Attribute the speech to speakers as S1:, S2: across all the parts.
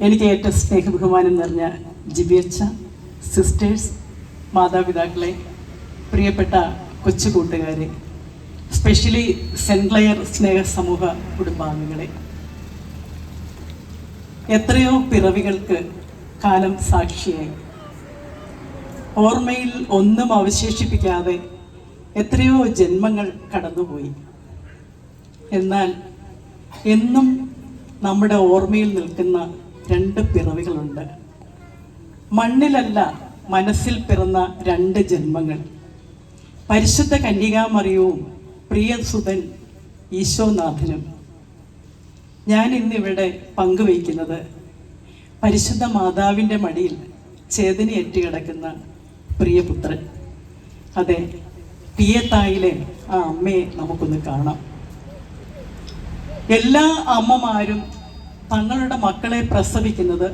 S1: എനിക്ക് ഏറ്റവും സ്നേഹബഹുമാനം നിറഞ്ഞ ജിബിയച്ച സിസ്റ്റേഴ്സ് മാതാപിതാക്കളെ പ്രിയപ്പെട്ട കൊച്ചു കൂട്ടുകാരെ സ്പെഷ്യലി സെന്റ് ക്ലെയർ സ്നേഹ സമൂഹ കുടുംബാംഗങ്ങളെ. എത്രയോ പിറവികൾക്ക് കാലം സാക്ഷിയായി. ഓർമ്മയിൽ ഒന്നും അവശേഷിപ്പിക്കാതെ എത്രയോ ജന്മങ്ങൾ കടന്നുപോയി. എന്നാൽ എന്നും നമ്മുടെ ഓർമ്മയിൽ നിൽക്കുന്ന രണ്ട് പിറവികളുണ്ട്. മണ്ണിലല്ല മനസ്സിൽ പിറന്ന രണ്ട് ജന്മങ്ങൾ. പരിശുദ്ധ കന്യകാമറിയവും പ്രിയസുതൻ ഈശോനാഥനും. ഞാൻ ഇന്നിവിടെ പങ്കുവയ്ക്കുന്നത് പരിശുദ്ധ മാതാവിന്റെ മടിയിൽ ചേതനയേറ്റ് കിടക്കുന്ന പ്രിയപുത്രൻ അതെ പിയത്തായിലെ ആ അമ്മയെ നമുക്കൊന്ന് കാണാം. എല്ലാ അമ്മമാരും തങ്ങളുടെ മക്കളെ പ്രസവിക്കുന്നത്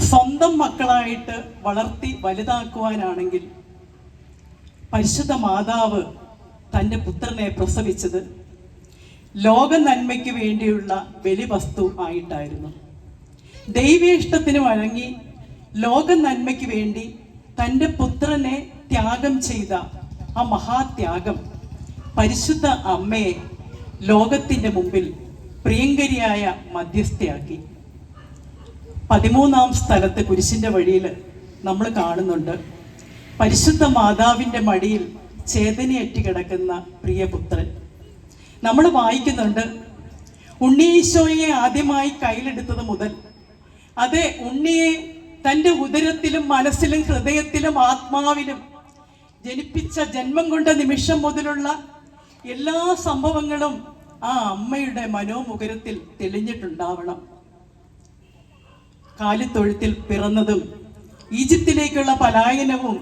S1: സ്വന്തം മക്കളായിട്ട് വളർത്തി വലുതാക്കുവാനാണെങ്കിൽ പരിശുദ്ധ മാതാവ് തന്റെ പുത്രനെ പ്രസവിച്ചത് ലോക നന്മയ്ക്ക് വേണ്ടിയുള്ള ബലിവസ്തു ആയിട്ടായിരുന്നു. ദൈവേഷ്ടത്തിന് വഴങ്ങി ലോക നന്മയ്ക്ക് വേണ്ടി തന്റെ പുത്രനെ ത്യാഗം ചെയ്ത ആ മഹാത്യാഗം പരിശുദ്ധ അമ്മയെ ലോകത്തിന്റെ മുമ്പിൽ പ്രിയങ്കരിയായ മധ്യസ്ഥയാക്കി. പതിമൂന്നാം സ്ഥലത്ത് കുരിശിന്റെ വഴിയിൽ നമ്മൾ കാണുന്നുണ്ട്. പരിശുദ്ധ മാതാവിന്റെ മടിയിൽ ചേതനയറ്റി കിടക്കുന്ന പ്രിയപുത്രൻ നമ്മൾ വായിക്കുന്നുണ്ട് ഉണ്ണീശോയെ ആദ്യമായി കയ്യിലെടുത്തത് മുതൽ അതെ ഉണ്ണിയെ തന്റെ ഉദരത്തിലും മനസ്സിലും ഹൃദയത്തിലും ആത്മാവിലും ജനിപ്പിച്ച ജന്മം കൊണ്ട നിമിഷം മുതലുള്ള എല്ലാ സംഭവങ്ങളും ആ അമ്മയുടെ മനോമുഖരത്തിൽ തെളിഞ്ഞിട്ടുണ്ടാവണം. കാലിത്തൊഴുത്തിൽ പിറന്നതും ഈജിപ്തിലേക്കുള്ള പലായനവും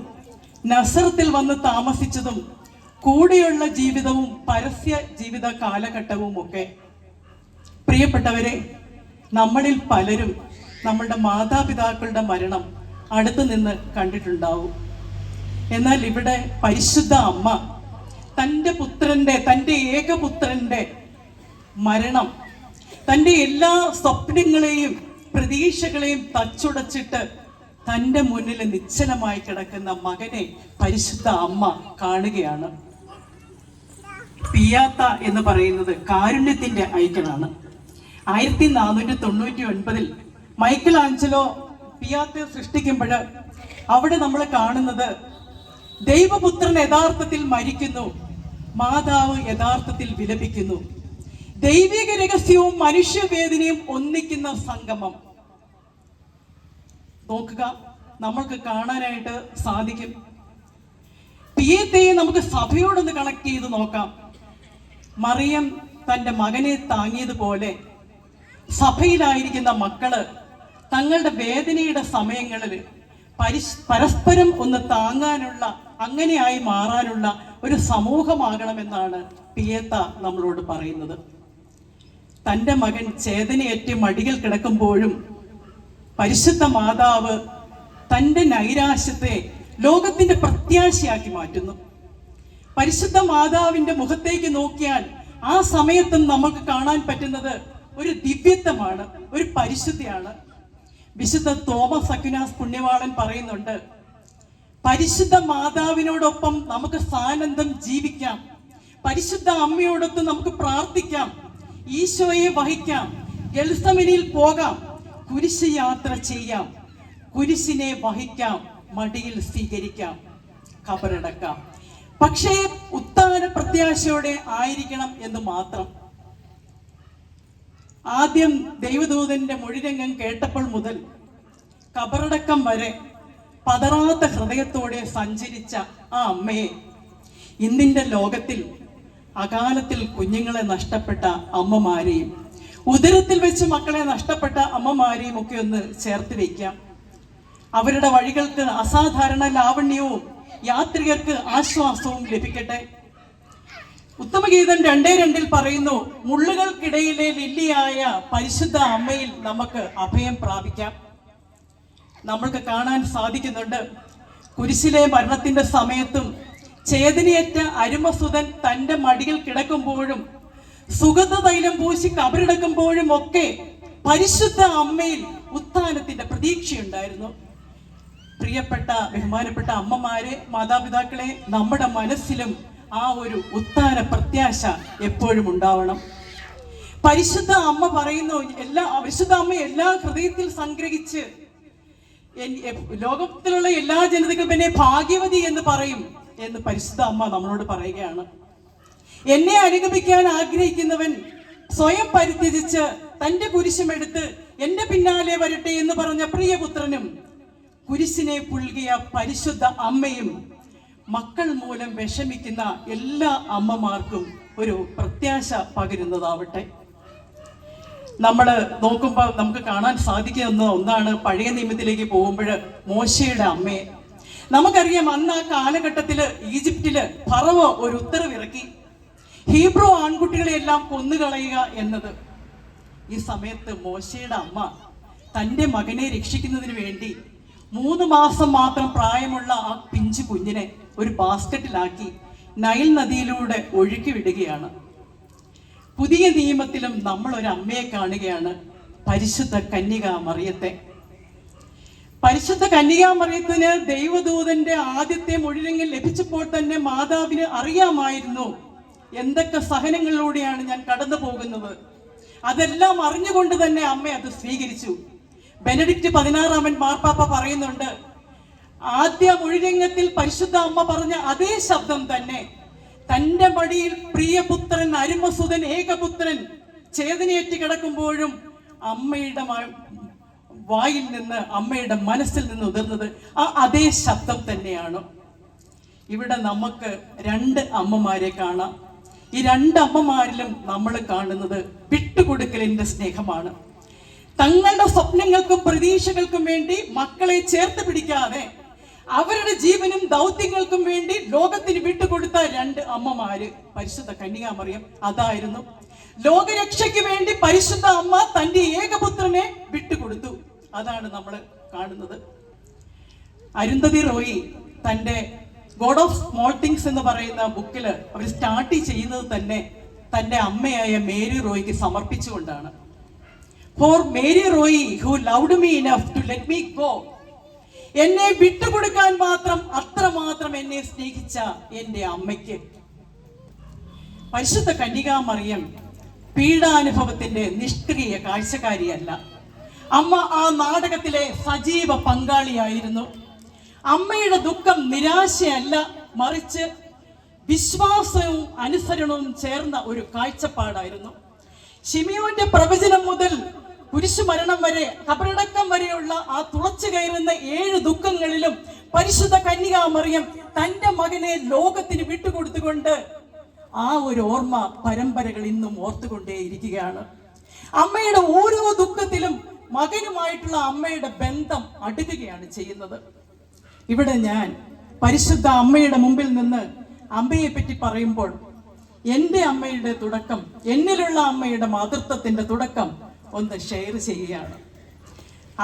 S1: നസറത്തിൽ വന്ന് താമസിച്ചതും കൂടെയുള്ള ജീവിതവും പരസ്യ ജീവിത കാലഘട്ടവും ഒക്കെ പ്രിയപ്പെട്ടവരെ നമ്മളിൽ പലരും നമ്മളുടെ മാതാപിതാക്കളുടെ മരണം അടുത്തു നിന്ന് കണ്ടിട്ടുണ്ടാവും. എന്നാൽ ഇവിടെ പരിശുദ്ധ അമ്മ തന്റെ പുത്രന്റെ തന്റെ ഏകപുത്രന്റെ മരണം. തന്റെ എല്ലാ സ്വപ്നങ്ങളെയും പ്രതീക്ഷകളെയും തച്ചുടച്ചിട്ട് തന്റെ മുന്നിൽ നിശ്ചലമായി കിടക്കുന്ന മകനെ പരിശുദ്ധ അമ്മ കാണുകയാണ്. പിയാത്ത എന്ന് പറയുന്നത് കാരുണ്യത്തിന്റെ ഐക്യനാണ് ആയിരത്തി നാനൂറ്റി തൊണ്ണൂറ്റി ഒൻപതിൽ മൈക്കൽ ആഞ്ചലോ പിയാത്ത സൃഷ്ടിക്കുമ്പോൾ അവിടെ നമ്മൾ കാണുന്നത് ദൈവപുത്രൻ യഥാർത്ഥത്തിൽ മരിക്കുന്നു മാതാവ് യഥാർത്ഥത്തിൽ വിലപിക്കുന്നു. ദൈവിക രഹസ്യവും മനുഷ്യവേദനയും ഒന്നിക്കുന്ന സംഗമം. നോക്കുക നമ്മൾക്ക് കാണാനായിട്ട് സാധിക്കും. പിയത്തെയെ നമുക്ക് സഭയോടൊന്ന് കണക്ട് ചെയ്ത് നോക്കാം. മറിയം തന്റെ മകനെ താങ്ങിയതുപോലെ സഭയിലായിരിക്കുന്ന മക്കൾ തങ്ങളുടെ വേദനയുടെ സമയങ്ങളിൽ പരിശ് പരസ്പരം ഒന്ന് താങ്ങാനുള്ള അങ്ങനെയായി മാറാനുള്ള ഒരു സമൂഹമാകണമെന്നാണ് പിയത്ത നമ്മളോട് പറയുന്നത്. തന്റെ മകൻ ചേതനയേറ്റ് മടികൾ കിടക്കുമ്പോഴും പരിശുദ്ധ മാതാവ് തന്റെ നൈരാശ്യത്തെ ലോകത്തിന്റെ പ്രത്യാശയാക്കി മാറ്റുന്നു. പരിശുദ്ധ മാതാവിന്റെ മുഖത്തേക്ക് നോക്കിയാൽ ആ സമയത്തും നമുക്ക് കാണാൻ പറ്റുന്നത് ഒരു ദിവ്യത്വമാണ് ഒരു പരിശുദ്ധിയാണ്. വിശുദ്ധ തോമസ് അക്യുനാസ് പുണ്യവാളൻ പറയുന്നുണ്ട് പരിശുദ്ധ മാതാവിനോടൊപ്പം നമുക്ക് സാനന്ദം ജീവിക്കാം. പരിശുദ്ധ അമ്മയോടൊത്ത് നമുക്ക് പ്രാർത്ഥിക്കാം. ഈശോയെ വഹിക്കാം. ഗൽസമിനിൽ പോകാം. കുരിശ് യാത്ര ചെയ്യാം. കുരിശിനെ വഹിക്കാം. മടിയിൽ സ്വീകരിക്കാം. കബറടക്കാം. പക്ഷേ ഉത്താന പ്രത്യാശയോടെ ആയിരിക്കണം എന്ന് മാത്രം. ആദ്യം ദൈവദൂതന്റെ മൊഴിരംഗം കേട്ടപ്പോൾ മുതൽ കബറടക്കം വരെ പതറാത്ത ഹൃദയത്തോടെ സഞ്ചരിച്ച ആ അമ്മയെ ഇന്നിന്റെ ലോകത്തിൽ അകാലത്തിൽ കുഞ്ഞുങ്ങളെ നഷ്ടപ്പെട്ട അമ്മമാരെയും ഉദരത്തിൽ വെച്ച് മക്കളെ നഷ്ടപ്പെട്ട അമ്മമാരെയും ഒക്കെ ഒന്ന് ചേർത്ത് വയ്ക്കാം അവരുടെ വഴികൾക്ക് അസാധാരണ ലാവണ്യവും യാത്രികർക്ക് ആശ്വാസവും ലഭിക്കട്ടെ. ഉത്തമഗീതം രണ്ടേ രണ്ടിൽ പറയുന്നു മുള്ളുകൾക്കിടയിലെ ലില്ലിയായ പരിശുദ്ധ അമ്മയിൽ നമുക്ക് അഭയം പ്രാപിക്കാം. നമ്മൾക്ക് കാണാൻ സാധിക്കുന്നുണ്ട്. കുരിശിലെ മരണത്തിന്റെ സമയത്തും ചേതനയേറ്റ അരുമസുതൻ തന്റെ മടിയിൽ കിടക്കുമ്പോഴും സുഗന്ധ തൈലം പൂശി കബറിടക്കുമ്പോഴും ഒക്കെ പരിശുദ്ധ അമ്മയിൽ ഉത്ഥാനത്തിന്റെ പ്രതീക്ഷയുണ്ടായിരുന്നു. പ്രിയപ്പെട്ട ബഹുമാനപ്പെട്ട അമ്മമാരെ മാതാപിതാക്കളെ നമ്മുടെ മനസ്സിലും ആ ഒരു ഉത്ഥാന പ്രത്യാശ എപ്പോഴും ഉണ്ടാവണം. പരിശുദ്ധ അമ്മ പറയുന്നു എല്ലാ പരിശുദ്ധ അമ്മ എല്ലാ ഹൃദയത്തിൽ സംഗ്രഹിച്ച് ലോകത്തിലുള്ള എല്ലാ ജനതകളും എന്നെ ഭാഗ്യവതി എന്ന് പറയും. എന്ന് പരിശുദ്ധ അമ്മ നമ്മളോട് പറയുകയാണ്. എന്നെ അനുഗമിക്കാൻ ആഗ്രഹിക്കുന്നവൻ സ്വയം പരിത്യജിച്ച് തന്റെ കുരിശുമെടുത്ത് എന്റെ പിന്നാലെ വരട്ടെ എന്ന് പറഞ്ഞ പ്രിയപുത്രനും കുരിശിനെ പുൽകിയ പരിശുദ്ധ അമ്മയും മക്കൾ മൂലം വിഷമിക്കുന്ന എല്ലാ അമ്മമാർക്കും ഒരു പ്രത്യാശ പകരുന്നതാവട്ടെ. നമ്മൾ നോക്കുമ്പോൾ നമുക്ക് കാണാൻ സാധിക്കുന്ന ഒന്നാണ് പഴയ നിയമത്തിലേക്ക് പോകുമ്പോൾ മോശയുടെ അമ്മയെ നമുക്കറിയാം അന്ന് ആ കാലഘട്ടത്തിൽ ഈജിപ്തിൽ ഫറവോ ഒരു ഉത്തരവിറക്കി. ഹീബ്രോ ആൺകുട്ടികളെയെല്ലാം കൊന്നുകളയുക എന്നത്. ഈ സമയത്ത് മോശയുടെ അമ്മ തന്റെ മകനെ രക്ഷിക്കുന്നതിന് വേണ്ടി മൂന്ന് മാസം മാത്രം പ്രായമുള്ള ആ പിഞ്ചു കുഞ്ഞിനെ ഒരു ബാസ്ക്കറ്റിലാക്കി നൈൽ നദിയിലൂടെ ഒഴുക്കി വിടുകയാണ്. പുതിയ നിയമത്തിലും നമ്മൾ ഒരു അമ്മയെ കാണുകയാണ് പരിശുദ്ധ കന്യക മറിയത്തെ. പരിശുദ്ധ കന്യക മറിയത്തിന് ദൈവദൂതന്റെ ആദ്യത്തെ മൊഴിരങ്ങൾ ലഭിച്ചപ്പോൾ തന്നെ മാതാവിന് അറിയാമായിരുന്നു. എന്തൊക്കെ സഹനങ്ങളിലൂടെയാണ് ഞാൻ കടന്നു പോകുന്നത്? അതെല്ലാം അറിഞ്ഞുകൊണ്ട് തന്നെ അമ്മ അത് സ്വീകരിച്ചു. ബെനഡിക്റ്റ് പതിനാറാമൻ മാർപ്പാപ്പ പറയുന്നുണ്ട് ആദ്യ മൊഴിരംഗത്തിൽ പരിശുദ്ധ അമ്മ പറഞ്ഞ അതേ ശബ്ദം തന്നെ. തന്റെ മടിയിൽ പ്രിയപുത്രൻ അരുമസുതൻ ഏകപുത്രൻ ചേതനയേറ്റ് കിടക്കുമ്പോഴും അമ്മയുടെ വായിൽ നിന്ന് അമ്മയുടെ മനസ്സിൽ നിന്ന് ഉതിർന്നത് ആ അതേ ശബ്ദം തന്നെയാണ്. ഇവിടെ നമുക്ക് രണ്ട് അമ്മമാരെ കാണാം. ഈ രണ്ട് അമ്മമാരിലും നമ്മൾ കാണുന്നത് വിട്ടുകൊടുക്കലിന്റെ സ്നേഹമാണ്. തങ്ങളുടെ സ്വപ്നങ്ങൾക്കും പ്രതീക്ഷകൾക്കും വേണ്ടി മക്കളെ ചേർത്ത് പിടിക്കാതെ അവരുടെ ജീവനും ദൗത്യങ്ങൾക്കും വേണ്ടി ലോകത്തിന് വിട്ടുകൊടുത്ത രണ്ട് അമ്മമാര് പരിശുദ്ധ കന്യകാമറിയം അതായിരുന്നു. ലോകരക്ഷയ്ക്ക് വേണ്ടി പരിശുദ്ധ അമ്മ തന്റെ ഏകപുത്രനെ വിട്ടുകൊടുത്തു. അതാണ് നമ്മൾ കാണുന്നത്. അരുന്ധതി റോയി തന്റെ ഗോഡ് ഓഫ് സ്മോൾ തിങ്സ് എന്ന് പറയുന്ന ബുക്കിൽ അവർ സ്റ്റാർട്ട് ചെയ്യുന്നത് തന്നെ തന്റെ അമ്മയായ മേരി റോയിക്ക് സമർപ്പിച്ചുകൊണ്ടാണ്. For Mary Roy who loved me enough to let me go എന്നെ വിട്ടുകൊടുക്കാൻ മാത്രം അത്രമാത്രം എന്നെ സ്നേഹിച്ച എന്റെ അമ്മയ്ക്ക്. പരിശുദ്ധ കന്യകാമറിയം പീഡാനുഭവത്തിന്റെ നിഷ്ക്രിയ കാഴ്ചക്കാരിയല്ല. അമ്മ ആ നാടകത്തിലെ സജീവ പങ്കാളിയായിരുന്നു. അമ്മയുടെ ദുഃഖം നിരാശയല്ല മറിച്ച് വിശ്വാസവും അനുസരണവും ചേർന്ന ഒരു കാഴ്ചപ്പാടായിരുന്നു. ഷിമിയോന്റെ പ്രവചനം മുതൽ കുരിശുമരണം വരെ കബറടക്കം വരെയുള്ള ആ തുളച്ചു കയറുന്ന ഏഴ് ദുഃഖങ്ങളിലും പരിശുദ്ധ കന്യകാമറിയം തന്റെ മകനെ ലോകത്തിന് വിട്ടുകൊടുത്തുകൊണ്ട് ആ ഒരു ഓർമ്മ പരമ്പരകൾ ഇന്നും ഓർത്തുകൊണ്ടേയിരിക്കുകയാണ്. അമ്മയുടെ ഓരോ ദുഃഖത്തിലും മകനുമായിട്ടുള്ള അമ്മയുടെ ബന്ധം അടുക്കുകയാണ് ചെയ്യുന്നത്. ഇവിടെ ഞാൻ പരിശുദ്ധ അമ്മയുടെ മുമ്പിൽ നിന്ന് അമ്മയെ പറ്റി പറയുമ്പോൾ എന്റെ അമ്മയുടെ തുടക്കം എന്നിലുള്ള അമ്മയുടെ മാതൃത്വത്തിന്റെ തുടക്കം ഒന്ന് ഷെയർ ചെയ്യുകയാണ്.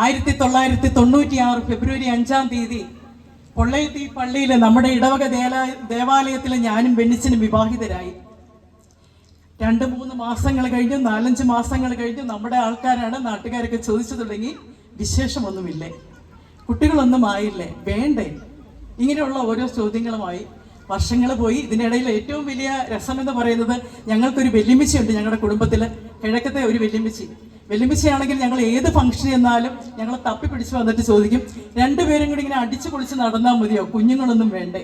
S1: ആയിരത്തി തൊള്ളായിരത്തി തൊണ്ണൂറ്റി ആറ് ഫെബ്രുവരി അഞ്ചാം തീയതി പൊള്ളയത്തി പള്ളിയിലെ നമ്മുടെ ഇടവക ദേവാലയത്തിലെ ഞാനും ബെന്നിച്ചനും വിവാഹിതരായി. രണ്ട് മൂന്ന് മാസങ്ങൾ കഴിഞ്ഞു നാലഞ്ച് മാസങ്ങൾ കഴിഞ്ഞു നമ്മുടെ ആൾക്കാരാണ് നാട്ടുകാരൊക്കെ ചോദിച്ചു തുടങ്ങി വിശേഷമൊന്നുമില്ലേ? കുട്ടികളൊന്നും ആയില്ലേ? വേണ്ടേ? ഇങ്ങനെയുള്ള ഓരോ ചോദ്യങ്ങളുമായി വർഷങ്ങൾ പോയി. ഇതിനിടയിൽ ഏറ്റവും വലിയ രസം എന്ന് പറയുന്നത് ഞങ്ങൾക്കൊരു വെല്ലുമിച്ചയുണ്ട് ഞങ്ങളുടെ കുടുംബത്തിൽ. കിഴക്കത്തെ ഒരു വെല്ലുമിച്ചി വെല്ലുമിച്ചയാണെങ്കിൽ ഞങ്ങൾ ഏത് ഫംഗ്ഷൻ ചെന്നാലും ഞങ്ങൾ തപ്പി പിടിച്ച് വന്നിട്ട് ചോദിക്കും. രണ്ടുപേരും കൂടി ഇങ്ങനെ അടിച്ചു പൊളിച്ച് നടന്നാൽ മതിയോ? കുഞ്ഞുങ്ങളൊന്നും വേണ്ടേ?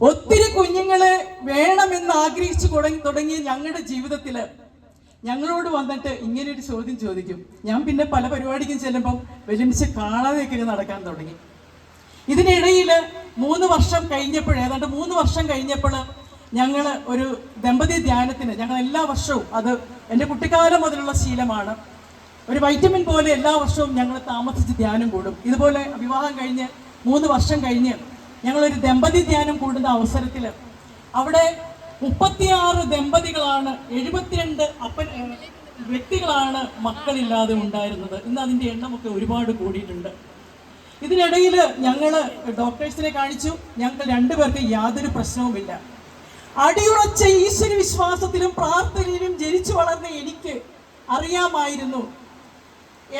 S1: ഒത്തിരി കുഞ്ഞുങ്ങളെ വേണമെന്ന് ആഗ്രഹിച്ചു തുടങ്ങി തുടങ്ങിയ ഞങ്ങളുടെ ജീവിതത്തിൽ ഞങ്ങളോട് വന്നിട്ട് ഇങ്ങനെ ഒരു ചോദ്യം ചോദിക്കും. ഞാൻ പിന്നെ പല പരിപാടിക്കും ചെല്ലുമ്പോൾ കാണാതെയൊക്കെ ഇങ്ങനെ നടക്കാൻ തുടങ്ങി. ഇതിനിടയിൽ മൂന്ന് വർഷം കഴിഞ്ഞപ്പോൾ ഏതാണ്ട് മൂന്ന് വർഷം കഴിഞ്ഞപ്പോൾ ഞങ്ങൾ ഒരു ദമ്പതി ധ്യാനത്തിന് ഞങ്ങൾ എല്ലാ വർഷവും അത് എന്റെ കുട്ടിക്കാലം മുതലുള്ള ശീലമാണ്. ഒരു വൈറ്റമിൻ പോലെ എല്ലാ വർഷവും ഞങ്ങൾ താമസിച്ച് ധ്യാനം കൂടും. ഇതുപോലെ വിവാഹം കഴിഞ്ഞ് മൂന്ന് വർഷം കഴിഞ്ഞ് ഞങ്ങളൊരു ദമ്പതി ധ്യാനം കൂടുന്ന അവസരത്തിൽ അവിടെ മുപ്പത്തിയാറ് ദമ്പതികളാണ് എഴുപത്തിരണ്ട് അപ്പൻ വ്യക്തികളാണ് മക്കളില്ലാതെ ഉണ്ടായിരുന്നത്. ഇന്ന് അതിന്റെ എണ്ണമൊക്കെ ഒരുപാട് കൂടിയിട്ടുണ്ട്. ഇതിനിടയിൽ ഞങ്ങൾ ഡോക്ടേഴ്സിനെ കാണിച്ചു. ഞങ്ങൾക്ക് രണ്ടുപേർക്ക് യാതൊരു പ്രശ്നവുമില്ല. അടിയുറച്ച ഈശ്വര വിശ്വാസത്തിലും പ്രാർത്ഥനയിലും ജനിച്ചു വളർന്ന എനിക്ക് അറിയാമായിരുന്നു.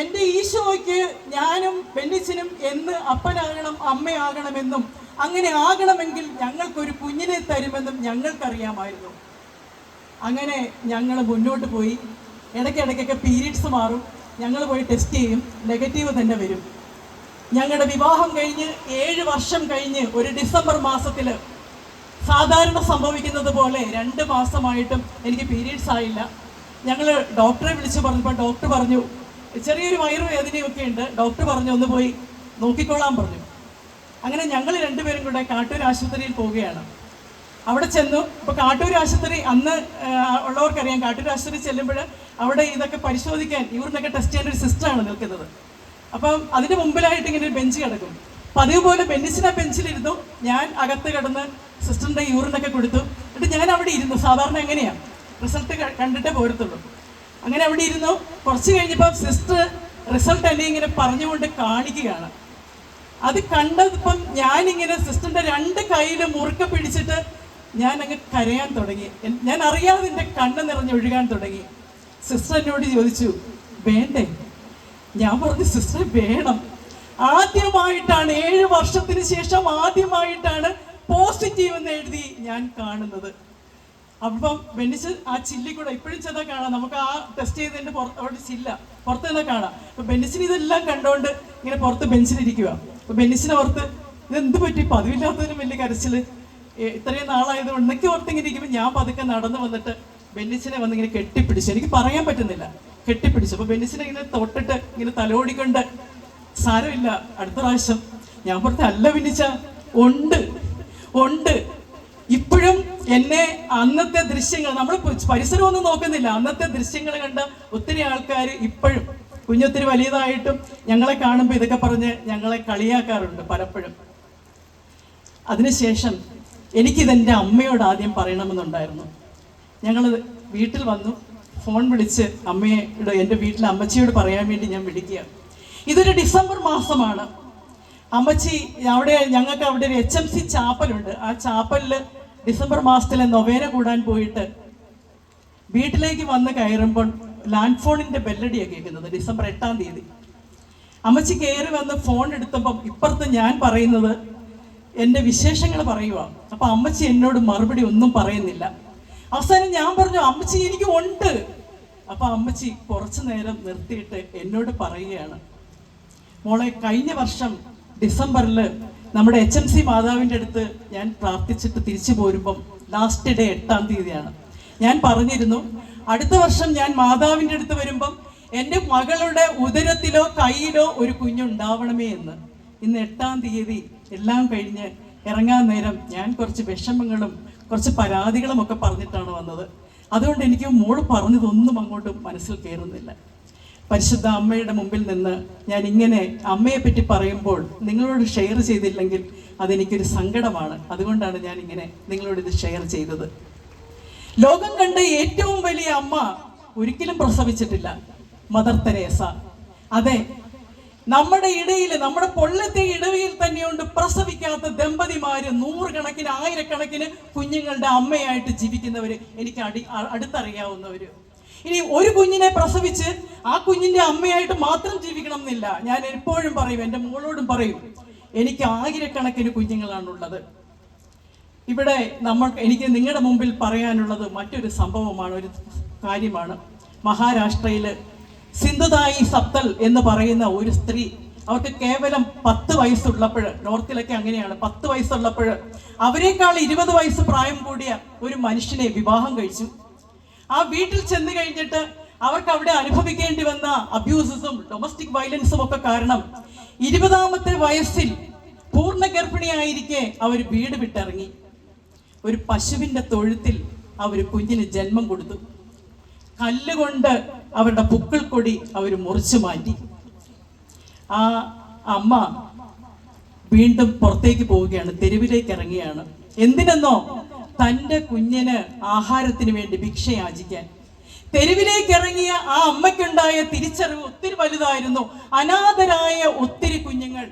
S1: എന്റെ ഈശോയ്ക്ക് ഞാനും പെണ്ണിച്ചനും എന്ന് അപ്പനാകണം അമ്മയാകണമെന്നും അങ്ങനെ ആകണമെങ്കിൽ ഞങ്ങൾക്കൊരു കുഞ്ഞിനെ തരുമെന്നും ഞങ്ങൾക്കറിയാമായിരുന്നു. അങ്ങനെ ഞങ്ങൾ മുന്നോട്ട് പോയി. ഇടയ്ക്കിടയ്ക്കൊക്കെ പീരീഡ്സ് മാറും. ഞങ്ങൾ പോയി ടെസ്റ്റ് ചെയ്യും. നെഗറ്റീവ് തന്നെ വരും. ഞങ്ങളുടെ വിവാഹം കഴിഞ്ഞ് ഏഴ് വർഷം കഴിഞ്ഞ് ഒരു ഡിസംബർ മാസത്തിൽ സാധാരണ സംഭവിക്കുന്നത് പോലെ രണ്ട് മാസമായിട്ടും എനിക്ക് പീരീഡ്സ് ആയില്ല. ഞങ്ങൾ ഡോക്ടറെ വിളിച്ച് പറഞ്ഞപ്പോൾ ഡോക്ടർ പറഞ്ഞു ചെറിയൊരു വയറുവേദനയൊക്കെ ഉണ്ട് ഡോക്ടർ പറഞ്ഞു ഒന്ന് പോയി നോക്കിക്കോളാൻ പറഞ്ഞു. അങ്ങനെ ഞങ്ങൾ രണ്ടുപേരും കൂടെ കാട്ടൂർ ആശുപത്രിയിൽ പോവുകയാണ്. അവിടെ ചെന്നു. ഇപ്പോൾ കാട്ടൂർ ആശുപത്രി അന്ന് ഉള്ളവർക്കറിയാം. കാട്ടൂർ ആശുപത്രി ചെല്ലുമ്പോൾ അവിടെ ഇതൊക്കെ പരിശോധിക്കാൻ യൂറിനൊക്കെ ടെസ്റ്റ് ചെയ്യുന്ന ഒരു സിസ്റ്റമാണ് നിൽക്കുന്നത്. അപ്പം അതിന് മുമ്പിലായിട്ട് ഇങ്ങനെ ഒരു ബെഞ്ച് കിടക്കും. പതിവ് പോലെ ബെന്നിച്ചിനെ ബെഞ്ചിലിരുന്നു ഞാൻ അകത്ത് കിടന്ന് സിസ്റ്ററിന്റെ യൂറിനൊക്കെ കൊടുത്തു. എന്നിട്ട് ഞാൻ അവിടെ ഇരുന്നു. സാധാരണ എങ്ങനെയാണ് റിസൾട്ട് കണ്ടിട്ടേ പോരത്തുള്ളൂ. അങ്ങനെ അവിടെ ഇരുന്നു. കുറച്ച് കഴിഞ്ഞപ്പോൾ സിസ്റ്റർ റിസൾട്ട് എന്നെ ഇങ്ങനെ പറഞ്ഞുകൊണ്ട് കാണിക്കുകയാണ്. അത് കണ്ടതിപ്പം ഞാനിങ്ങനെ സിസ്റ്ററിന്റെ രണ്ട് കയ്യിലും മുറുക്കെ പിടിച്ചിട്ട് ഞാൻ അങ്ങ് കരയാൻ തുടങ്ങി. ഞാൻ അറിയാതെ എന്റെ കണ്ണ് നിറഞ്ഞൊഴുകാൻ തുടങ്ങി. സിസ്റ്റർ എന്നോട് ചോദിച്ചു വേണ്ടേ? ഞാൻ പറഞ്ഞു സിസ്റ്റർ വേണം. ആദ്യമായിട്ടാണ് ഏഴ് വർഷത്തിന് ശേഷം ആദ്യമായിട്ടാണ് പോസിറ്റീവ് എന്ന് എഴുതി ഞാൻ കാണുന്നത്. അപ്പം ബെന്നിച്ച് ആ ചില്ലി കൂടെ ഇപ്പോഴും ചെന്നാ കാണാം. നമുക്ക് ആ ടെസ്റ്റ് ചെയ്തതിന്റെ പുറത്ത് അവിടെ ചില്ല പുറത്ത് നിന്ന് കാണാം. അപ്പൊ ബെന്നിച്ചിന് ഇതെല്ലാം കണ്ടോണ്ട് ഇങ്ങനെ പുറത്ത് ബെഞ്ചിലിരിക്കുക അപ്പൊ ബെന്നിച്ചിന് പുറത്ത് ഇത് എന്ത് പറ്റി? പതിവില്ലാത്തതിനും വലിയ കരച്ചിൽ. ഏ, ഇത്രയും നാളായത് ഉണ്ടെങ്കിൽ ഓർത്ത് ഇങ്ങനെ ഇരിക്കുമ്പോൾ ഞാൻ പതുക്കെ നടന്നു വന്നിട്ട് ബെന്നിച്ചിനെ വന്ന് ഇങ്ങനെ കെട്ടിപ്പിടിച്ചു. എനിക്ക് പറയാൻ പറ്റുന്നില്ല. കെട്ടിപ്പിടിച്ചു. അപ്പൊ ബെന്നിച്ചിനെ ഇങ്ങനെ തൊട്ടിട്ട് ഇങ്ങനെ തലോടിക്കൊണ്ട് സാരമില്ല അടുത്ത പ്രാവശ്യം. ഞാൻ പുറത്ത് അല്ല ബെന്നിച്ച ഉണ്ട്. ഉണ്ട്. ഇപ്പോഴും എന്നെ അന്നത്തെ ദൃശ്യങ്ങൾ നമ്മൾ പരിസരമൊന്നും നോക്കുന്നില്ല. അന്നത്തെ ദൃശ്യങ്ങൾ കണ്ട ഒത്തിരി ആൾക്കാർ ഇപ്പോഴും കുഞ്ഞൊത്തിരി വലിയതായിട്ടും ഞങ്ങളെ കാണുമ്പോൾ ഇതൊക്കെ പറഞ്ഞ് ഞങ്ങളെ കളിയാക്കാറുണ്ട് പലപ്പോഴും. അതിനുശേഷം എനിക്കിതെന്റെ അമ്മയോട് ആദ്യം പറയണമെന്നുണ്ടായിരുന്നു. ഞങ്ങൾ വീട്ടിൽ വന്നു. ഫോൺ വിളിച്ച് അമ്മയോട് എന്റെ വീട്ടിലെ അമ്മച്ചിയോട് പറയാൻ വേണ്ടി ഞാൻ വിളിക്കുക. ഇതൊരു ഡിസംബർ മാസമാണ്. അമ്മച്ചി അവിടെ ഞങ്ങൾക്ക് അവിടെ ഒരു എച്ച് എം സി ചാപ്പലുണ്ട്. ആ ചാപ്പലിൽ ഡിസംബർ മാസത്തിലെ നൊവേന കൂടാൻ പോയിട്ട് വീട്ടിലേക്ക് വന്ന് കയറുമ്പോൾ ലാൻഡ് ഫോണിന്റെ ബെല്ലടിയാണ് കേൾക്കുന്നത് ഡിസംബർ എട്ടാം തീയതി. അമ്മച്ചി കയറി വന്ന് ഫോൺ എടുത്തപ്പം ഇപ്പുറത്ത് ഞാൻ പറയുന്നത് എന്റെ വിശേഷങ്ങൾ പറയുക അപ്പൊ അമ്മച്ചി എന്നോട് മറുപടി ഒന്നും പറയുന്നില്ല. അവസാനം ഞാൻ പറഞ്ഞു അമ്മച്ചി എനിക്ക് ഉണ്ട്. അപ്പൊ അമ്മച്ചി കുറച്ചു നേരം നിർത്തിയിട്ട് എന്നോട് പറയുകയാണ്. മോളെ കഴിഞ്ഞ വർഷം ഡിസംബറിൽ നമ്മുടെ എച്ച് എം സി മാതാവിന്റെ അടുത്ത് ഞാൻ പ്രാർത്ഥിച്ചിട്ട് തിരിച്ചു പോരുമ്പം ലാസ്റ്റ് ഡേ എട്ടാം തീയതിയാണ്. ഞാൻ പറഞ്ഞിരുന്നു അടുത്ത വർഷം ഞാൻ മാതാവിന്റെ അടുത്ത് വരുമ്പം എന്റെ മകളുടെ ഉദരത്തിലോ കയ്യിലോ ഒരു കുഞ്ഞുണ്ടാവണമേ എന്ന്. ഇന്ന് എട്ടാം തീയതി എല്ലാം കഴിഞ്ഞ് ഇറങ്ങാൻ നേരം ഞാൻ കുറച്ച് വിഷമങ്ങളും കുറച്ച് പരാതികളും ഒക്കെ പറഞ്ഞിട്ടാണ് വന്നത്. അതുകൊണ്ട് എനിക്ക് മോൾ പറഞ്ഞതൊന്നും അങ്ങോട്ട് മനസ്സിൽ കയറുന്നില്ല. പരിശുദ്ധ അമ്മയുടെ മുമ്പിൽ നിന്ന് ഞാൻ ഇങ്ങനെ അമ്മയെ പറ്റി പറയുമ്പോൾ നിങ്ങളോട് ഷെയർ ചെയ്തില്ലെങ്കിൽ അതെനിക്കൊരു സങ്കടമാണ്. അതുകൊണ്ടാണ് ഞാൻ ഇങ്ങനെ നിങ്ങളോട് ഇത് ഷെയർ ചെയ്തത്. ലോകം കണ്ട ഏറ്റവും വലിയ അമ്മ ഒരിക്കലും പ്രസവിച്ചിട്ടില്ല. മദർ തെരേസ അതെ നമ്മുടെ ഇടയിൽ നമ്മുടെ പൊള്ളത്തെ ഇടവിയിൽ തന്നെയുണ്ട് പ്രസവിക്കാത്ത ദമ്പതിമാര് നൂറുകണക്കിന് ആയിരക്കണക്കിന് കുഞ്ഞുങ്ങളുടെ അമ്മയായിട്ട് ജീവിക്കുന്നവര് എനിക്ക് അടി അടുത്തറിയാവുന്നവര്. ഇനി ഒരു കുഞ്ഞിനെ പ്രസവിച്ച് ആ കുഞ്ഞിന്റെ അമ്മയായിട്ട് മാത്രം ജീവിക്കണം എന്നില്ല ഞാൻ എപ്പോഴും പറയും എന്റെ മോളോടും പറയും എനിക്ക് ആയിരക്കണക്കിന് കുഞ്ഞുങ്ങളാണുള്ളത്. ഇവിടെ നമ്മൾ എനിക്ക് നിങ്ങളുടെ മുമ്പിൽ പറയാനുള്ളത് മറ്റൊരു സംഭവമാണ് ഒരു കാര്യമാണ്. മഹാരാഷ്ട്രയിൽ സിന്ധുതായി സപ്തൽ എന്ന് പറയുന്ന ഒരു സ്ത്രീ അവർക്ക് കേവലം പത്ത് വയസ്സുള്ളപ്പോൾ നോർത്തിലൊക്കെ അങ്ങനെയാണ് പത്ത് വയസ്സുള്ളപ്പോൾ അവരെക്കാൾ ഇരുപത് വയസ്സ് പ്രായം കൂടിയ ഒരു മനുഷ്യനെ വിവാഹം കഴിച്ചു. ആ വീട്ടിൽ ചെന്ന് കഴിഞ്ഞിട്ട് അവർക്ക് അവിടെ അനുഭവിക്കേണ്ടി വന്ന അബ്യൂസസും ഡൊമസ്റ്റിക് വയലൻസും ഒക്കെ കാരണം ഇരുപതാമത്തെ വയസ്സിൽ പൂർണ ഗർഭിണിയായിരിക്കെ അവർ വീട് വിട്ടിറങ്ങി. ഒരു പശുവിന്റെ തൊഴുത്തിൽ അവർ കുഞ്ഞിന് ജന്മം കൊടുത്തു. കല്ലുകൊണ്ട് അവരുടെ പുക്കിൾ കൊടി അവർ മുറിച്ചു മാറ്റി. ആ അമ്മ വീണ്ടും പുറത്തേക്ക് പോവുകയാണ് തെരുവിലേക്ക് ഇറങ്ങുകയാണ്. എന്തിനെന്നോ തന്റെ കുഞ്ഞിന് ആഹാരത്തിന് വേണ്ടി ഭിക്ഷ യാചിക്കാൻ. തെരുവിലേക്ക് ഇറങ്ങിയ ആ അമ്മയ്ക്കുണ്ടായ തിരിച്ചറിവ് ഒത്തിരി വലുതായിരുന്നു. അനാഥരായ ഒത്തിരി കുഞ്ഞുങ്ങൾ.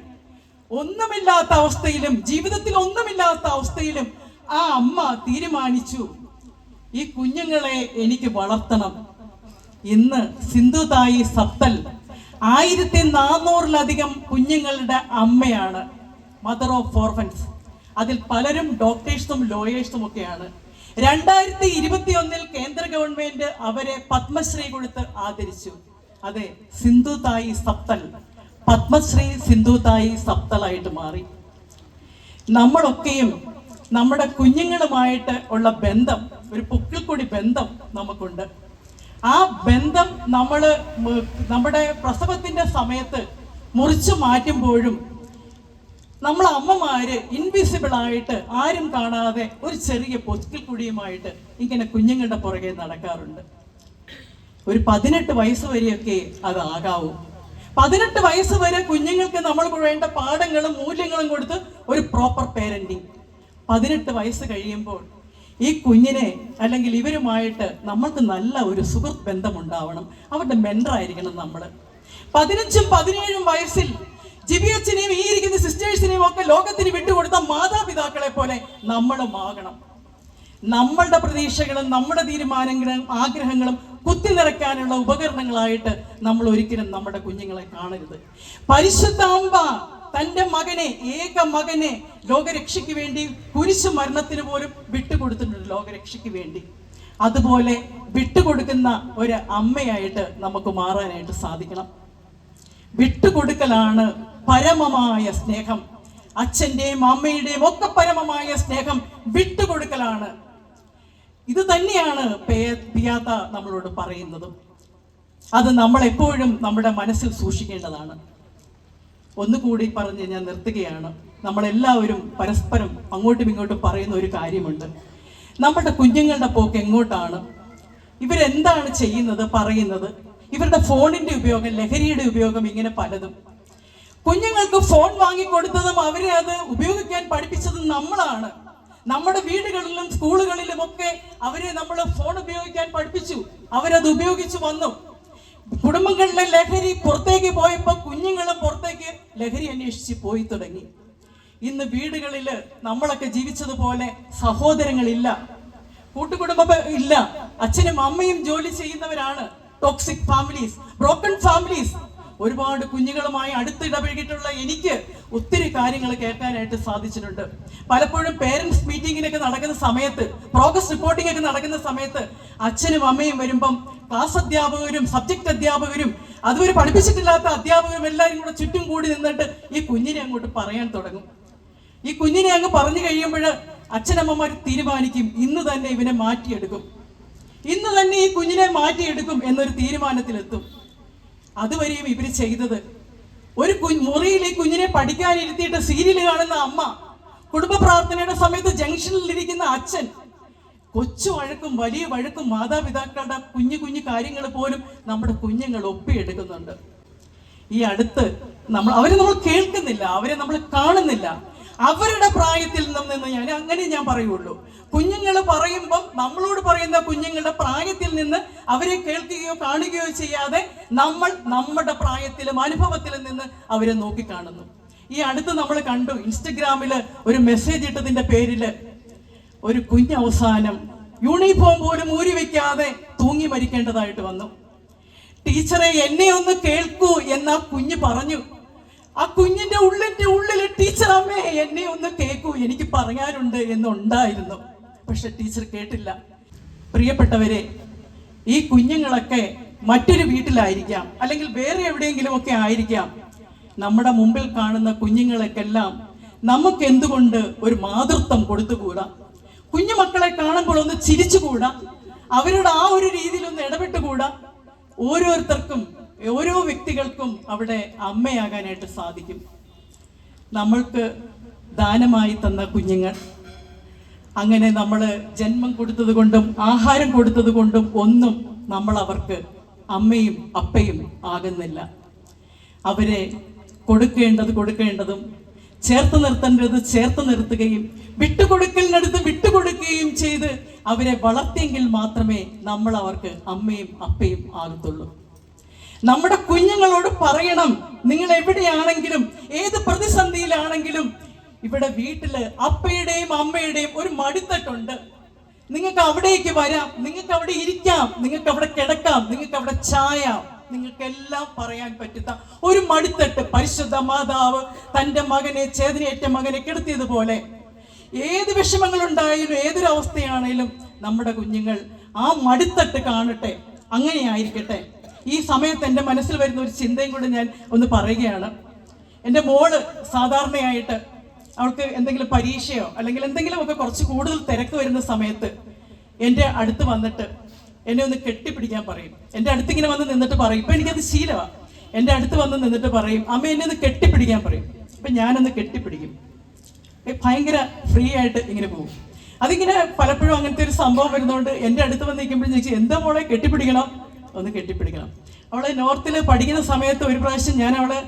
S1: ഒന്നുമില്ലാത്ത അവസ്ഥയിലും ജീവിതത്തിൽ ഒന്നുമില്ലാത്ത അവസ്ഥയിലും ആ അമ്മ തീരുമാനിച്ചു ഈ കുഞ്ഞുങ്ങളെ എനിക്ക് വളർത്തണം. ഇന്ന് സിന്ധുതായി സത്തൽ ആയിരത്തി നാനൂറിലധികം കുഞ്ഞുങ്ങളുടെ അമ്മയാണ് മദർ ഓഫ് ഓർഫൻസ് അതിൽ പലരും ഡോക്ടേഴ്സും ലോയേഴ്സും ഒക്കെയാണ്. രണ്ടായിരത്തി ഇരുപത്തി ഒന്നിൽ കേന്ദ്ര ഗവൺമെന്റ് അവരെ പത്മശ്രീ കൊടുത്ത് ആദരിച്ചു. അതെ സിന്ധുതായി സപ്തൽ പത്മശ്രീ സിന്ധുതായി സപ്തലായിട്ട് മാറി. നമ്മളൊക്കെയും നമ്മുടെ കുഞ്ഞുങ്ങളുമായിട്ട് ഉള്ള ബന്ധം ഒരു പൊക്കിൾക്കൊടി ബന്ധം നമുക്കുണ്ട്. ആ ബന്ധം നമ്മൾ നമ്മുടെ പ്രസവത്തിന്റെ സമയത്ത് മുറിച്ചു മാറ്റുമ്പോഴും നമ്മൾ അമ്മമാര് ഇൻവിസിബിൾ ആയിട്ട് ആരും കാണാതെ ഒരു ചെറിയ പൊക്കിൾക്കുടിയുമായിട്ട് ഇങ്ങനെ കുഞ്ഞുങ്ങളുടെ പുറകെ നടക്കാറുണ്ട്. ഒരു പതിനെട്ട് വയസ്സ് വരെയൊക്കെ അതാകാവൂ. പതിനെട്ട് വയസ്സ് വരെ കുഞ്ഞുങ്ങൾക്ക് നമ്മൾ വേണ്ട പാഠങ്ങളും മൂല്യങ്ങളും കൊടുത്ത് ഒരു പ്രോപ്പർ പേരന്റിങ് പതിനെട്ട് വയസ്സ് കഴിയുമ്പോൾ ഈ കുഞ്ഞിനെ അല്ലെങ്കിൽ ഇവരുമായിട്ട് നമ്മൾക്ക് നല്ല ഒരു സുഹൃത്ത് ബന്ധമുണ്ടാവണം. അവരുടെ മെൻഡർ ആയിരിക്കണം നമ്മൾ പതിനഞ്ചും പതിനേഴും വയസ്സിൽ ജിബിയച്ചനെയും ഈ ഇരിക്കുന്ന സിസ്റ്റേഴ്സിനെയും ഒക്കെ ലോകത്തിന് വിട്ടുകൊടുത്ത മാതാപിതാക്കളെ പോലെ നമ്മളും ആകണം. നമ്മളുടെ പ്രതീക്ഷകളും നമ്മുടെ തീരുമാനങ്ങളും ആഗ്രഹങ്ങളും കുത്തി നിറയ്ക്കാനുള്ള ഉപകരണങ്ങളായിട്ട് നമ്മൾ ഒരിക്കലും നമ്മുടെ കുഞ്ഞുങ്ങളെ കാണരുത്. പരിശുദ്ധാമ്പ തന്റെ മകനെ ഏക മകനെ ലോകരക്ഷയ്ക്ക് വേണ്ടി കുരിശു മരണത്തിന് പോലും വിട്ടുകൊടുത്തിട്ടുണ്ട് ലോകരക്ഷയ്ക്ക് വേണ്ടി. അതുപോലെ വിട്ടുകൊടുക്കുന്ന ഒരു അമ്മയായിട്ട് നമുക്ക് മാറാനായിട്ട് സാധിക്കണം. വിട്ടുകൊടുക്കലാണ് പരമമായ സ്നേഹം. അച്ഛന്റെയും അമ്മയുടെയും ഒക്കെ പരമമായ സ്നേഹം വിട്ടുകൊടുക്കലാണ് ഇത് തന്നെയാണ് പിയാത്ത നമ്മളോട് പറയുന്നത്. അത് നമ്മൾ എപ്പോഴും നമ്മുടെ മനസ്സിൽ സൂക്ഷിക്കേണ്ടതാണ്. ഒന്നുകൂടി പറഞ്ഞ് ഞാൻ നിർത്തുകയാണ്. നമ്മളെല്ലാവരും പരസ്പരം അങ്ങോട്ടും ഇങ്ങോട്ടും പറയുന്ന ഒരു കാര്യമുണ്ട്. നമ്മുടെ കുഞ്ഞുങ്ങളുടെ പോക്ക് എങ്ങോട്ടാണ്? ഇവരെന്താണ് ചെയ്യുന്നത് പറയുന്നത്? ഇവരുടെ ഫോണിന്റെ ഉപയോഗം ലഹരിയുടെ ഉപയോഗം ഇങ്ങനെ പലതും. കുഞ്ഞുങ്ങൾക്ക് ഫോൺ വാങ്ങിക്കൊടുത്തതും അവരെ അത് ഉപയോഗിക്കാൻ പഠിപ്പിച്ചതും നമ്മളാണ്. നമ്മുടെ വീടുകളിലും സ്കൂളുകളിലും ഒക്കെ അവരെ നമ്മൾ ഫോൺ ഉപയോഗിക്കാൻ പഠിപ്പിച്ചു. അവരത് ഉപയോഗിച്ചു വന്നു. കുടുംബങ്ങളിലെ ലഹരി പുറത്തേക്ക് പോയപ്പോൾ കുഞ്ഞുങ്ങളും പുറത്തേക്ക് ലഹരി അന്വേഷിച്ച് പോയി തുടങ്ങി. ഇന്ന് വീടുകളിൽ നമ്മളൊക്കെ ജീവിച്ചതുപോലെ സഹോദരങ്ങളില്ല. കൂട്ടുകുടുംബം ഇല്ല. അച്ഛനും അമ്മയും ജോലി ചെയ്യുന്നവരാണ്. ടോക്സിക് ഫാമിലീസ് ബ്രോക്കൺ ഫാമിലീസ് ഒരുപാട് കുഞ്ഞുങ്ങളുമായി അടുത്തിടപഴകിയിട്ടുള്ള എനിക്ക് ഒത്തിരി കാര്യങ്ങൾ കേൾക്കാനായിട്ട് സാധിച്ചിട്ടുണ്ട്. പലപ്പോഴും പേരൻസ് മീറ്റിങ്ങിനൊക്കെ നടക്കുന്ന സമയത്ത് പ്രോഗ്രസ് റിപ്പോർട്ടിംഗ് ഒക്കെ നടക്കുന്ന സമയത്ത് അച്ഛനും അമ്മയും വരുമ്പം ക്ലാസ് അധ്യാപകരും സബ്ജക്ട് അധ്യാപകരും അതുവരെ പഠിപ്പിച്ചിട്ടില്ലാത്ത അധ്യാപകരും എല്ലാവരും കൂടെ ചുറ്റും കൂടി നിന്നിട്ട് ഈ കുഞ്ഞിനെ അങ്ങോട്ട് പറയാൻ തുടങ്ങും. ഈ കുഞ്ഞിനെ അങ്ങ് പറഞ്ഞു കഴിയുമ്പോൾ അച്ഛനമ്മമാർ തീരുമാനിക്കും ഇന്ന് തന്നെ ഇവനെ മാറ്റിയെടുക്കും. ഇന്ന് തന്നെ ഈ കുഞ്ഞിനെ മാറ്റിയെടുക്കും എന്നൊരു തീരുമാനത്തിലെത്തും. അതുവരെയും ഇവർ ചെയ്തത്. ഒരു കു മുറിയിൽ ഈ കുഞ്ഞിനെ പഠിക്കാനിരുത്തിയിട്ട് സീരിയൽ കാണുന്ന അമ്മ കുടുംബ പ്രാർത്ഥനയുടെ സമയത്ത് ജംഗ്ഷനിൽ ഇരിക്കുന്ന അച്ഛൻ കൊച്ചു വഴക്കും വലിയ വഴക്കും മാതാപിതാക്കളുടെ കുഞ്ഞു കുഞ്ഞു കാര്യങ്ങൾ പോലും നമ്മുടെ കുഞ്ഞുങ്ങൾ ഒപ്പിയെടുക്കുന്നുണ്ട്. ഈ അടുത്ത് നമ്മൾ അവരെ നമ്മൾ കേൾക്കുന്നില്ല അവരെ നമ്മൾ കാണുന്നില്ല. അവരുടെ പ്രായത്തിൽ നിന്ന് ഞാൻ അങ്ങനെ ഞാൻ പറയുള്ളൂ. കുഞ്ഞുങ്ങൾ പറയുമ്പം നമ്മളോട് പറയുന്ന കുഞ്ഞുങ്ങളുടെ പ്രായത്തിൽ നിന്ന് അവരെ കേൾക്കുകയോ കാണുകയോ ചെയ്യാതെ നമ്മൾ നമ്മുടെ പ്രായത്തിലും അനുഭവത്തിലും നിന്ന് അവരെ നോക്കിക്കാണുന്നു. ഈ അടുത്ത് നമ്മൾ കണ്ടു ഇൻസ്റ്റഗ്രാമിൽ ഒരു മെസ്സേജ് ഇട്ടതിന്റെ പേരിൽ ഒരു കുഞ്ഞ് അവസാനം യൂണിഫോം പോലും ഊരി വെക്കാതെ തൂങ്ങി മരിക്കേണ്ടതായിട്ട് വന്നു. ടീച്ചറെ എന്നെ ഒന്ന് കേൾക്കൂ എന്ന് ആ കുഞ്ഞ് പറഞ്ഞു. ആ കുഞ്ഞിന്റെ ഉള്ളിന്റെ ഉള്ളിൽ ടീച്ചർ അമ്മേ എന്നെ ഒന്ന് കേൾക്കൂ എനിക്ക് പറയാനുണ്ട് എന്നുണ്ടായിരുന്നു. പക്ഷെ ടീച്ചർ കേട്ടില്ല. പ്രിയപ്പെട്ടവരെ ഈ കുഞ്ഞുങ്ങളൊക്കെ മറ്റൊരു വീട്ടിലായിരിക്കാം അല്ലെങ്കിൽ വേറെ എവിടെയെങ്കിലും ഒക്കെ ആയിരിക്കാം. നമ്മുടെ മുമ്പിൽ കാണുന്ന കുഞ്ഞുങ്ങളെക്കെല്ലാം നമുക്ക് എന്തുകൊണ്ട് ഒരു മാതൃത്വം കൊടുത്തുകൂടാ? കുഞ്ഞുമക്കളെ കാണുമ്പോൾ ഒന്ന് ചിരിച്ചുകൂടാ? അവരുടെ ആ ഒരു രീതിയിൽ ഒന്ന് ഇടപെട്ടുകൂടാ? ഓരോരുത്തർക്കും ഓരോ വ്യക്തികൾക്കും അവിടെ അമ്മയാകാനായിട്ട് സാധിക്കും. നമ്മൾക്ക് ദാനമായി തന്ന കുഞ്ഞുങ്ങൾ അങ്ങനെ നമ്മൾ ജന്മം കൊടുത്തത് കൊണ്ടും ആഹാരം കൊടുത്തത് കൊണ്ടും ഒന്നും നമ്മൾ അവർക്ക് അമ്മയും അപ്പയും ആകുന്നില്ല. അവരെ കൊടുക്കേണ്ടത് കൊടുക്കേണ്ടതും ചേർത്ത് നിർത്തേണ്ടത് ചേർത്ത് നിർത്തുകയും വിട്ടുകൊടുക്കലിനടുത്ത് വിട്ടുകൊടുക്കുകയും ചെയ്ത് അവരെ വളർത്തിയെങ്കിൽ മാത്രമേ നമ്മൾ അവർക്ക് അമ്മയും അപ്പയും ആകത്തുള്ളൂ. നമ്മുടെ കുഞ്ഞുങ്ങളോട് പറയണം നിങ്ങൾ എവിടെയാണെങ്കിലും ഏത് പ്രതിസന്ധിയിലാണെങ്കിലും ഇവിടെ വീട്ടിൽ അപ്പയുടെയും അമ്മയുടെയും ഒരു മടിത്തട്ടുണ്ട്. നിങ്ങൾക്ക് അവിടേക്ക് വരാം നിങ്ങൾക്ക് അവിടെ ഇരിക്കാം നിങ്ങൾക്ക് അവിടെ കിടക്കാം നിങ്ങൾക്ക് അവിടെ ചായാം. നിങ്ങൾക്ക് എല്ലാം പറയാൻ പറ്റുന്ന ഒരു മടിത്തട്ട് പരിശുദ്ധ മാതാവ് തന്റെ മകനെ ചേതനയേറ്റ മകനെ കെടുത്തിയതുപോലെ. ഏത് വിഷമങ്ങളുണ്ടായാലും ഏതൊരു അവസ്ഥയാണേലും നമ്മുടെ കുഞ്ഞുങ്ങൾ ആ മടിത്തട്ട് കാണട്ടെ അങ്ങനെ ആയിരിക്കട്ടെ ഈ സമയത്ത് എന്റെ മനസ്സിൽ വരുന്ന ഒരു ചിന്തയും കൂടെ ഞാൻ ഒന്ന് പറയുകയാണ്. എന്റെ മോൾ സാധാരണയായിട്ട് അവൾക്ക് എന്തെങ്കിലും പരീക്ഷയോ അല്ലെങ്കിൽ എന്തെങ്കിലും ഒക്കെ കുറച്ച് കൂടുതൽ തിരക്ക് വരുന്ന സമയത്ത് എന്റെ അടുത്ത് വന്നിട്ട് എന്നെ ഒന്ന് കെട്ടിപ്പിടിക്കാൻ പറയും. എന്റെ അടുത്ത് ഇങ്ങനെ വന്ന് നിന്നിട്ട് പറയും ഇപ്പം എനിക്കത് ശീലമാണ് എന്റെ അടുത്ത് വന്ന് നിന്നിട്ട് പറയും അമ്മ എന്നെ ഒന്ന് കെട്ടിപ്പിടിക്കാൻ പറയും. അപ്പം ഞാനൊന്ന് കെട്ടിപ്പിടിക്കും. ഭയങ്കര ഫ്രീ ആയിട്ട് ഇങ്ങനെ പോകും. അതിങ്ങനെ പലപ്പോഴും അങ്ങനത്തെ ഒരു സംഭവം വരുന്നതുകൊണ്ട് എന്റെ അടുത്ത് വന്ന് നിൽക്കുമ്പോഴും ചോദിച്ചു എന്താ മോളെ കെട്ടിപ്പിടിക്കണം? ഒന്ന് കെട്ടിപ്പിടിക്കണം. അവളെ നോർത്തിൽ പഠിക്കുന്ന സമയത്ത് ഒരു പ്രാവശ്യം ഞാൻ അവളെ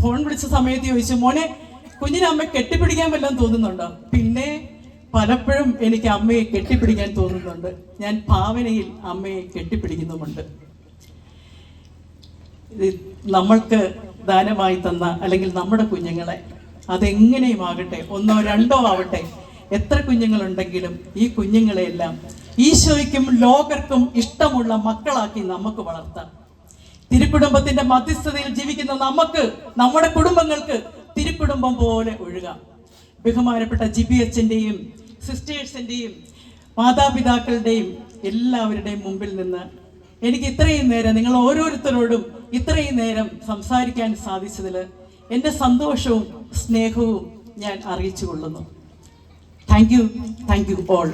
S1: ഫോൺ വിളിച്ച സമയത്ത് ചോദിച്ചു മോനെ കുഞ്ഞിനെ അമ്മ കെട്ടിപ്പിടിക്കാൻ വല്ലതും തോന്നുന്നുണ്ടോ? പിന്നെ പലപ്പോഴും എനിക്ക് അമ്മയെ കെട്ടിപ്പിടിക്കാൻ തോന്നുന്നുണ്ട്. ഞാൻ ഭാവനയിൽ അമ്മയെ കെട്ടിപ്പിടിക്കുന്നുമുണ്ട്. നമ്മൾക്ക് ദാനമായി തന്ന അല്ലെങ്കിൽ നമ്മുടെ കുഞ്ഞുങ്ങളെ അതെങ്ങനെയും ആകട്ടെ ഒന്നോ രണ്ടോ ആവട്ടെ എത്ര കുഞ്ഞുങ്ങളുണ്ടെങ്കിലും ഈ കുഞ്ഞുങ്ങളെയെല്ലാം ഈശോയ്ക്കും ലോകർക്കും ഇഷ്ടമുള്ള മക്കളാക്കി നമുക്ക് വളർത്താം. തിരുക്കുടുംബത്തിന്റെ മധ്യസ്ഥതയിൽ ജീവിക്കുന്ന നമുക്ക് നമ്മുടെ കുടുംബങ്ങൾക്ക് തിരുക്കുടുംബം പോലെ ഒഴുക. ബഹുമാനപ്പെട്ട ജി ബി എച്ചിന്റെയും സിസ്റ്റേഴ്സിന്റെയും മാതാപിതാക്കളുടെയും എല്ലാവരുടെയും മുമ്പിൽ നിന്ന് എനിക്ക് ഇത്രയും നേരം നിങ്ങൾ ഓരോരുത്തരോടും ഇത്രയും നേരം സംസാരിക്കാൻ സാധിച്ചതിൽ എന്റെ സന്തോഷവും സ്നേഹവും ഞാൻ അറിയിച്ചു കൊള്ളുന്നു thank you thank you all